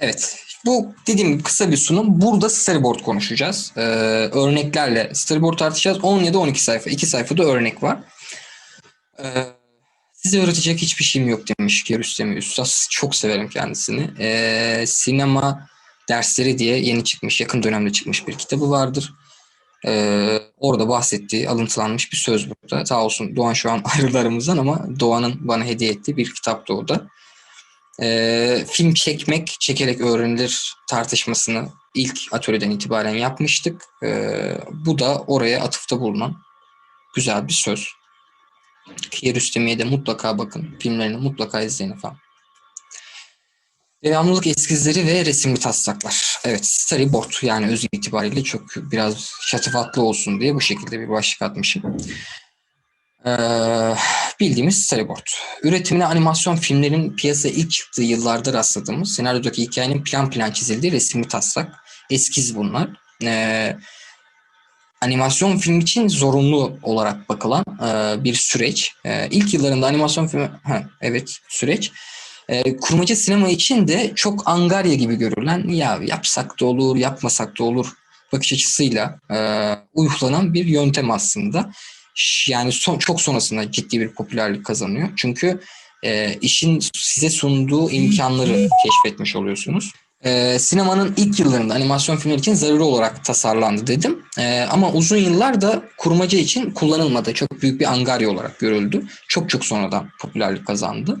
Evet. Bu dediğim gibi kısa bir sunum. Burada storyboard konuşacağız. Ee, örneklerle storyboard tartışacağız. 10 ya da 12 sayfa. 2 sayfada örnek var. Ee, size öğretecek hiçbir şeyim yok demiş ki Rüstem Üstad. Çok severim kendisini. Ee, sinema dersleri diye yeni çıkmış, yakın dönemde çıkmış bir kitabı vardır. Ee, orada bahsettiği, alıntılanmış bir söz burada. Sağ olsun Doğan şu an ayrıldı aramızdan ama Doğan'ın bana hediye ettiği bir kitaptı o da. Ee, film çekmek, çekerek öğrenilir tartışmasını ilk atölyeden itibaren yapmıştık. Ee, bu da oraya atıfta bulunan güzel bir söz. Kiarostami'ye de mutlaka bakın. Filmlerini mutlaka izleyin efendim. Devamlılık eskizleri ve resimli taslaklar. Evet, storyboard yani öz itibariyle çok biraz şatafatlı olsun diye bu şekilde bir başlık atmışım. Ee, bildiğimiz storyboard. Üretimine animasyon filmlerin piyasaya ilk çıktığı yıllarda rastladığımız senaryodaki hikayenin plan plan çizildiği resimli taslak. Eskiz bunlar. Ee, animasyon film için zorunlu olarak bakılan e, bir süreç. E, ilk yıllarında animasyon filmi, ha, evet süreç. E, kurmaca sinema için de çok angarya gibi görülen ya yapsak da olur, yapmasak da olur bakış açısıyla e, uygulanan bir yöntem aslında. Yani son, çok sonrasında ciddi bir popülerlik kazanıyor. Çünkü e, işin size sunduğu imkanları keşfetmiş oluyorsunuz. Ee, sinemanın ilk yıllarında animasyon filmleri için zaruri olarak tasarlandı dedim. Ee, ama uzun yıllar da kurmaca için kullanılmadı. Çok büyük bir angarya olarak görüldü. Çok çok sonradan popülerlik kazandı.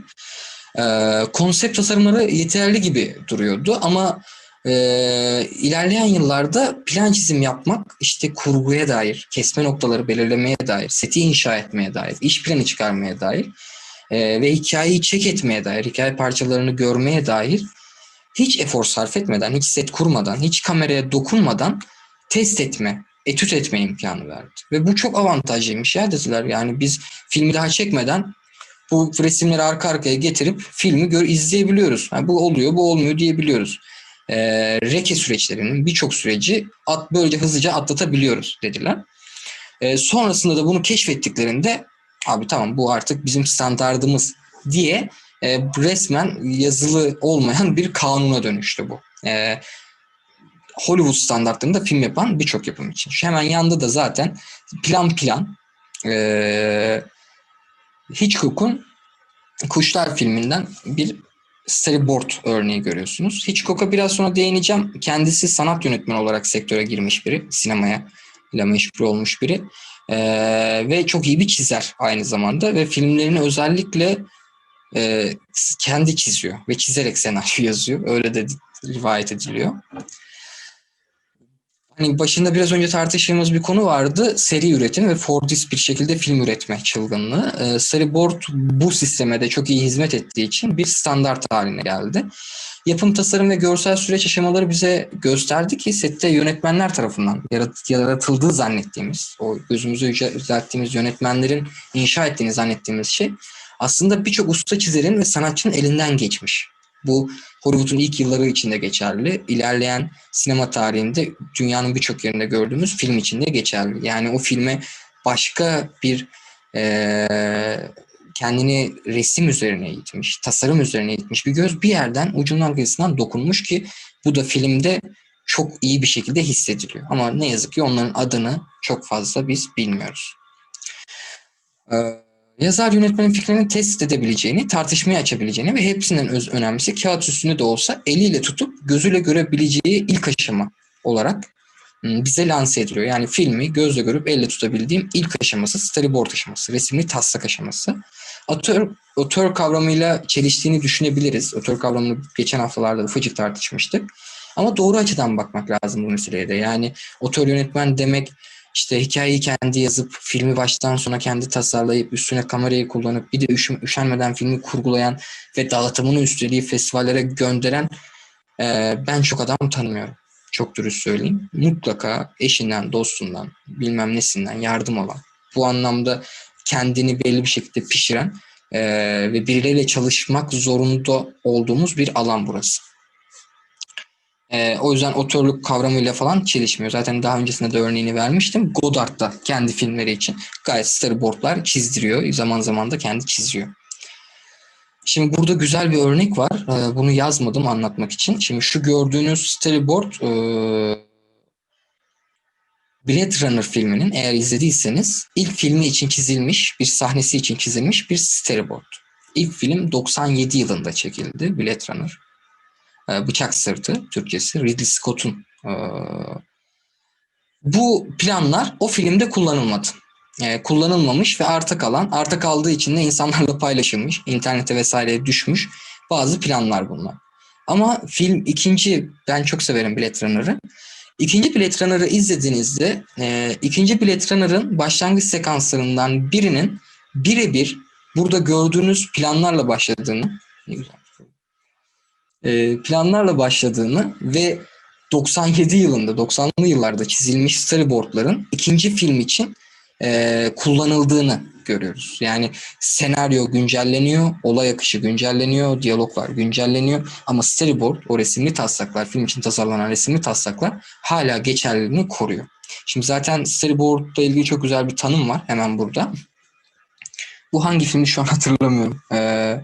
Ee, konsept tasarımları yeterli gibi duruyordu ama e, ilerleyen yıllarda plan çizim yapmak, işte kurguya dair, kesme noktaları belirlemeye dair, seti inşa etmeye dair, iş planı çıkarmaya dair e, ve hikayeyi çek etmeye dair, hikaye parçalarını görmeye dair hiç efor sarf etmeden, hiç set kurmadan, hiç kameraya dokunmadan test etme, etüt etme imkanı verdi. Ve bu çok avantajlıymış ya dediler. Yani biz filmi daha çekmeden bu resimleri arka arkaya getirip filmi gör, izleyebiliyoruz. Yani bu oluyor, bu olmuyor diyebiliyoruz. Ee, reke süreçlerinin birçok süreci at, böylece hızlıca atlatabiliyoruz dediler. Ee, sonrasında da bunu keşfettiklerinde abi tamam bu artık bizim standardımız diye e, resmen yazılı olmayan bir kanuna dönüştü bu. E, Hollywood standartlarında film yapan birçok yapım için. Şu hemen yanında da zaten plan plan e, Hitchcock'un Kuşlar filminden bir storyboard örneği görüyorsunuz. Hitchcock'a biraz sonra değineceğim. Kendisi sanat yönetmeni olarak sektöre girmiş biri. Sinemaya ile meşgul olmuş biri. E, ve çok iyi bir çizer aynı zamanda. Ve filmlerini özellikle e, kendi çiziyor ve çizerek senaryo yazıyor. Öyle de rivayet ediliyor. Hani başında biraz önce tartıştığımız bir konu vardı. Seri üretim ve Fordist bir şekilde film üretme çılgınlığı. E, storyboard bu sisteme de çok iyi hizmet ettiği için bir standart haline geldi. Yapım, tasarım ve görsel süreç aşamaları bize gösterdi ki sette yönetmenler tarafından yarat- yaratıldığı zannettiğimiz, o gözümüzü yücelttiğimiz yönetmenlerin inşa ettiğini zannettiğimiz şey aslında birçok usta çizerin ve sanatçının elinden geçmiş. Bu Hollywood'un ilk yılları içinde geçerli. İlerleyen sinema tarihinde dünyanın birçok yerinde gördüğümüz film içinde geçerli. Yani o filme başka bir eee, kendini resim üzerine eğitmiş, tasarım üzerine eğitmiş bir göz bir yerden ucundan kıyısından dokunmuş ki bu da filmde çok iyi bir şekilde hissediliyor. Ama ne yazık ki onların adını çok fazla biz bilmiyoruz. Ee, Yazar yönetmenin fikrini test edebileceğini, tartışmaya açabileceğini ve hepsinden öz önemlisi kağıt üstünde de olsa eliyle tutup gözüyle görebileceği ilk aşama olarak ım, bize lanse ediliyor. Yani filmi gözle görüp elle tutabildiğim ilk aşaması storyboard aşaması, resimli taslak aşaması. Otör, otör kavramıyla çeliştiğini düşünebiliriz. Otör kavramını geçen haftalarda da fıcık tartışmıştık. Ama doğru açıdan bakmak lazım bu meseleye de. Yani otör yönetmen demek işte hikayeyi kendi yazıp filmi baştan sona kendi tasarlayıp üstüne kamerayı kullanıp bir de üşüm, üşenmeden filmi kurgulayan ve dağıtımını üstlediği festivallere gönderen e, ben çok adam tanımıyorum. Çok dürüst söyleyeyim. Mutlaka eşinden, dostundan, bilmem nesinden yardım alan. Bu anlamda kendini belli bir şekilde pişiren e, ve birileriyle çalışmak zorunda olduğumuz bir alan burası. Ee, o yüzden otörlük kavramıyla falan çelişmiyor. Zaten daha öncesinde de örneğini vermiştim. Godard da kendi filmleri için gayet storyboardlar çizdiriyor. Zaman zaman da kendi çiziyor. Şimdi burada güzel bir örnek var. Ee, Bunu yazmadım anlatmak için. Şimdi şu gördüğünüz storyboard e, Blade Runner filminin eğer izlediyseniz ilk filmi için çizilmiş, bir sahnesi için çizilmiş bir storyboard. İlk film 97 yılında çekildi Blade Runner. Ee, Bıçak Sırtı Türkçesi Ridley Scott'un e, bu planlar o filmde kullanılmadı. Ee, kullanılmamış ve arta kalan, arta kaldığı için de insanlarla paylaşılmış, internete vesaireye düşmüş bazı planlar bunlar. Ama film ikinci, ben çok severim Blade Runner'ı. İkinci Blade Runner'ı izlediğinizde e, ikinci Blade Runner'ın başlangıç sekanslarından birinin birebir burada gördüğünüz planlarla başladığını ne güzel. E, planlarla başladığını ve 97 yılında 90'lı yıllarda çizilmiş storyboardların ikinci film için e, kullanıldığını görüyoruz. Yani senaryo güncelleniyor, olay akışı güncelleniyor, diyaloglar güncelleniyor ama storyboard, o resimli taslaklar, film için tasarlanan resimli taslaklar hala geçerliliğini koruyor. Şimdi zaten storyboardla ilgili çok güzel bir tanım var hemen burada. Bu hangi filmi şu an hatırlamıyorum. Ee,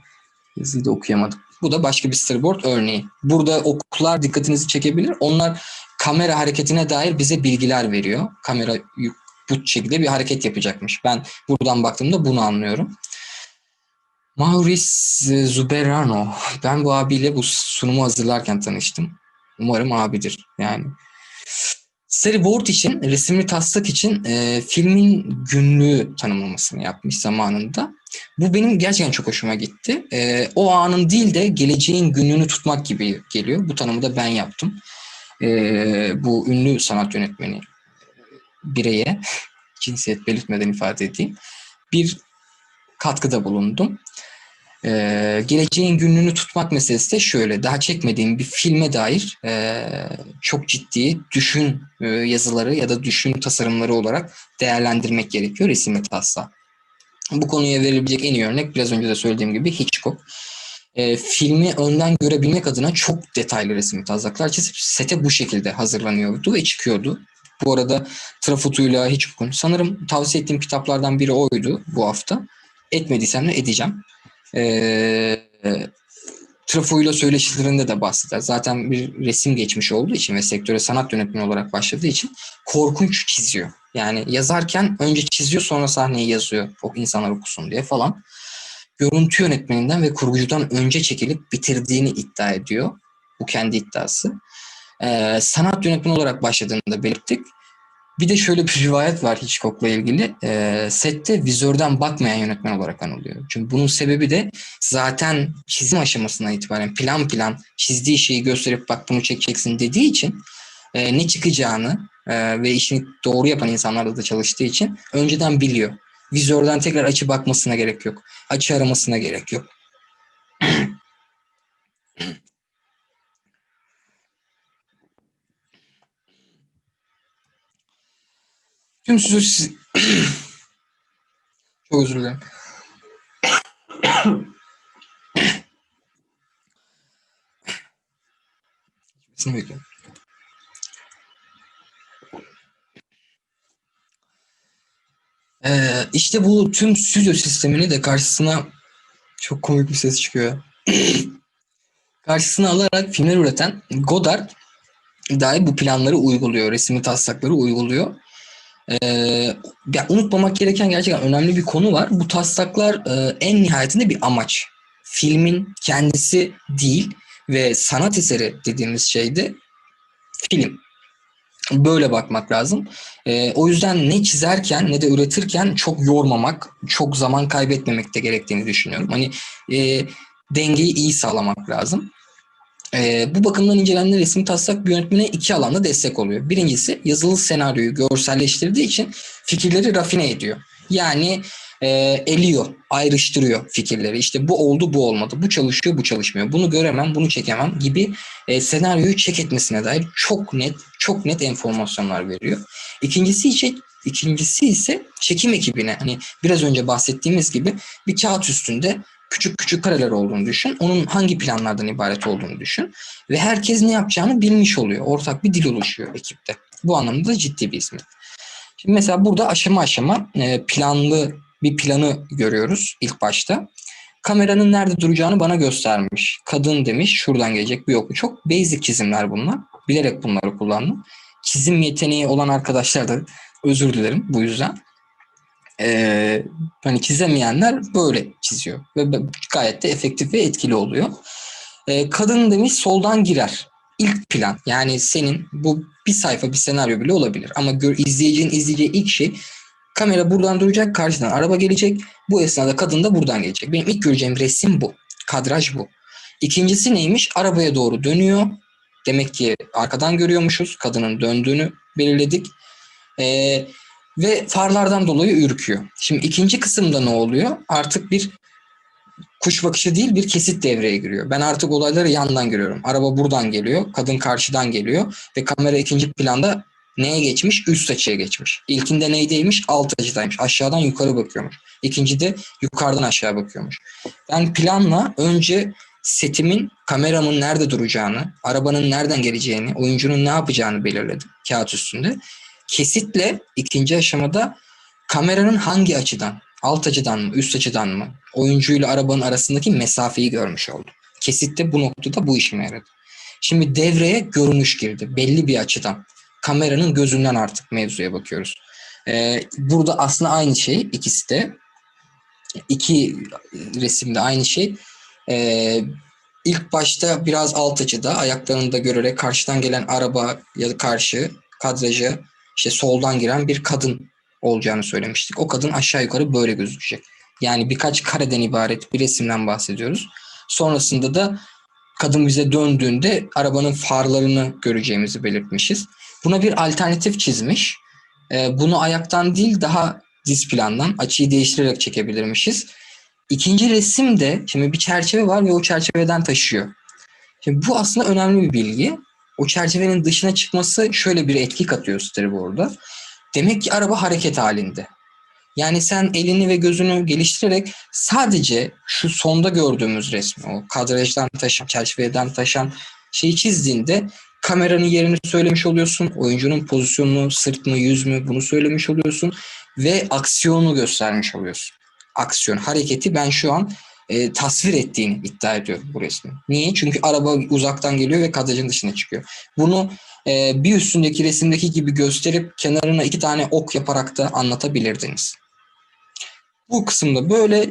yazıyı da okuyamadım. Bu da başka bir storyboard örneği. Burada oklar dikkatinizi çekebilir. Onlar kamera hareketine dair bize bilgiler veriyor. Kamera bu şekilde bir hareket yapacakmış. Ben buradan baktığımda bunu anlıyorum. Maurice Zuberano. Ben bu abiyle bu sunumu hazırlarken tanıştım. Umarım abidir. Yani Storyboard için, resimli taslak için e, filmin günlüğü tanımlamasını yapmış zamanında. Bu benim gerçekten çok hoşuma gitti. E, o anın değil de geleceğin günlüğünü tutmak gibi geliyor. Bu tanımı da ben yaptım. E, bu ünlü sanat yönetmeni bireye cinsiyet belirtmeden ifade edeyim. Bir katkıda bulundum. Ee, geleceğin günlüğünü tutmak meselesi de şöyle. Daha çekmediğim bir filme dair e, çok ciddi düşün e, yazıları ya da düşün tasarımları olarak değerlendirmek gerekiyor resimli tasla. Bu konuya verilebilecek en iyi örnek biraz önce de söylediğim gibi Hitchcock. E, filmi önden görebilmek adına çok detaylı resimli taslaklar çizip sete bu şekilde hazırlanıyordu ve çıkıyordu. Bu arada Trafutuyla Hitchcock'un sanırım tavsiye ettiğim kitaplardan biri oydu bu hafta. Etmediysem de edeceğim. Ee, Trafo'yla söyleşilerinde de bahseder. Zaten bir resim geçmiş olduğu için ve sektöre sanat yönetmeni olarak başladığı için korkunç çiziyor. Yani yazarken önce çiziyor sonra sahneyi yazıyor. O insanlar okusun diye falan. Görüntü yönetmeninden ve kurgucudan önce çekilip bitirdiğini iddia ediyor. Bu kendi iddiası. Ee, sanat yönetmeni olarak başladığını da belirttik. Bir de şöyle bir rivayet var Hitchcock'la ilgili. E, sette vizörden bakmayan yönetmen olarak anılıyor. Çünkü bunun sebebi de zaten çizim aşamasına itibaren plan plan çizdiği şeyi gösterip bak bunu çekeceksin dediği için e, ne çıkacağını e, ve işini doğru yapan insanlarla da çalıştığı için önceden biliyor. Vizörden tekrar açı bakmasına gerek yok. Açı aramasına gerek yok. Tüm söz Çok özür dilerim. Bekliyorum. Ee, işte bu tüm stüdyo sistemini de karşısına çok komik bir ses çıkıyor. karşısına alarak filmler üreten Godard dahi bu planları uyguluyor. Resimli taslakları uyguluyor. Ee, ya unutmamak gereken gerçekten önemli bir konu var. Bu taslaklar e, en nihayetinde bir amaç. Filmin kendisi değil ve sanat eseri dediğimiz şey de film. Böyle bakmak lazım. Ee, o yüzden ne çizerken ne de üretirken çok yormamak, çok zaman kaybetmemek de gerektiğini düşünüyorum. Hani e, dengeyi iyi sağlamak lazım. E, bu bakımdan incelenen resim taslak bir yönetmene iki alanda destek oluyor. Birincisi yazılı senaryoyu görselleştirdiği için fikirleri rafine ediyor. Yani e, eliyor, ayrıştırıyor fikirleri. İşte bu oldu, bu olmadı. Bu çalışıyor, bu çalışmıyor. Bunu göremem, bunu çekemem gibi e, senaryoyu çek etmesine dair çok net, çok net enformasyonlar veriyor. İkincisi ise ikincisi ise çekim ekibine hani biraz önce bahsettiğimiz gibi bir kağıt üstünde küçük küçük kareler olduğunu düşün. Onun hangi planlardan ibaret olduğunu düşün. Ve herkes ne yapacağını bilmiş oluyor. Ortak bir dil oluşuyor ekipte. Bu anlamda da ciddi bir hizmet. Şimdi mesela burada aşama aşama e, planlı bir planı görüyoruz ilk başta. kameranın nerede duracağını bana göstermiş. Kadın demiş şuradan gelecek bir yok. Çok basic çizimler bunlar. Bilerek bunları kullandım. Çizim yeteneği olan arkadaşlar da özür dilerim bu yüzden. Ee, hani çizemeyenler böyle çiziyor. Ve gayet de efektif ve etkili oluyor. Ee, kadın demiş soldan girer. İlk plan yani senin bu bir sayfa bir senaryo bile olabilir. Ama gör, izleyicinin izleyeceği ilk şey kamera buradan duracak karşıdan araba gelecek. Bu esnada kadın da buradan gelecek. Benim ilk göreceğim resim bu. Kadraj bu. İkincisi neymiş? Arabaya doğru dönüyor. Demek ki arkadan görüyormuşuz. Kadının döndüğünü belirledik. Ee, ve farlardan dolayı ürküyor. Şimdi ikinci kısımda ne oluyor? Artık bir kuş bakışı değil bir kesit devreye giriyor. Ben artık olayları yandan görüyorum. Araba buradan geliyor, kadın karşıdan geliyor ve kamera ikinci planda neye geçmiş? Üst açıya geçmiş. İlkinde neydeymiş? Alt açıdaymış. Aşağıdan yukarı bakıyormuş. İkincide yukarıdan aşağı bakıyormuş. Ben planla önce setimin, kameramın nerede duracağını, arabanın nereden geleceğini, oyuncunun ne yapacağını belirledim kağıt üstünde. Kesitle ikinci aşamada kameranın hangi açıdan, alt açıdan mı, üst açıdan mı, oyuncuyla arabanın arasındaki mesafeyi görmüş oldum. Kesitte bu noktada bu işime yaradı. Şimdi devreye görünüş girdi. Belli bir açıdan. Kameranın gözünden artık mevzuya bakıyoruz. Ee, burada aslında aynı şey ikisi de. İki resimde aynı şey. Ee, ilk başta biraz alt açıda ayaklarını da görerek karşıdan gelen araba ya da karşı kadraja işte soldan giren bir kadın olacağını söylemiştik. O kadın aşağı yukarı böyle gözükecek. Yani birkaç kareden ibaret bir resimden bahsediyoruz. Sonrasında da kadın bize döndüğünde arabanın farlarını göreceğimizi belirtmişiz. Buna bir alternatif çizmiş. Ee, bunu ayaktan değil daha diz plandan açıyı değiştirerek çekebilirmişiz. İkinci resim de şimdi bir çerçeve var ve o çerçeveden taşıyor. Şimdi bu aslında önemli bir bilgi. O çerçevenin dışına çıkması şöyle bir etki katıyor storyboard'a. Demek ki araba hareket halinde. Yani sen elini ve gözünü geliştirerek sadece şu sonda gördüğümüz resmi, o kadrajdan taşan, çerçeveden taşan şeyi çizdiğinde kameranın yerini söylemiş oluyorsun. Oyuncunun pozisyonunu, sırt mı, yüz mü bunu söylemiş oluyorsun. Ve aksiyonu göstermiş oluyorsun. Aksiyon, hareketi ben şu an e, tasvir ettiğini iddia ediyorum bu resmi. Niye? Çünkü araba uzaktan geliyor ve kadrajın dışına çıkıyor. Bunu e, bir üstündeki resimdeki gibi gösterip kenarına iki tane ok yaparak da anlatabilirdiniz. Bu kısımda böyle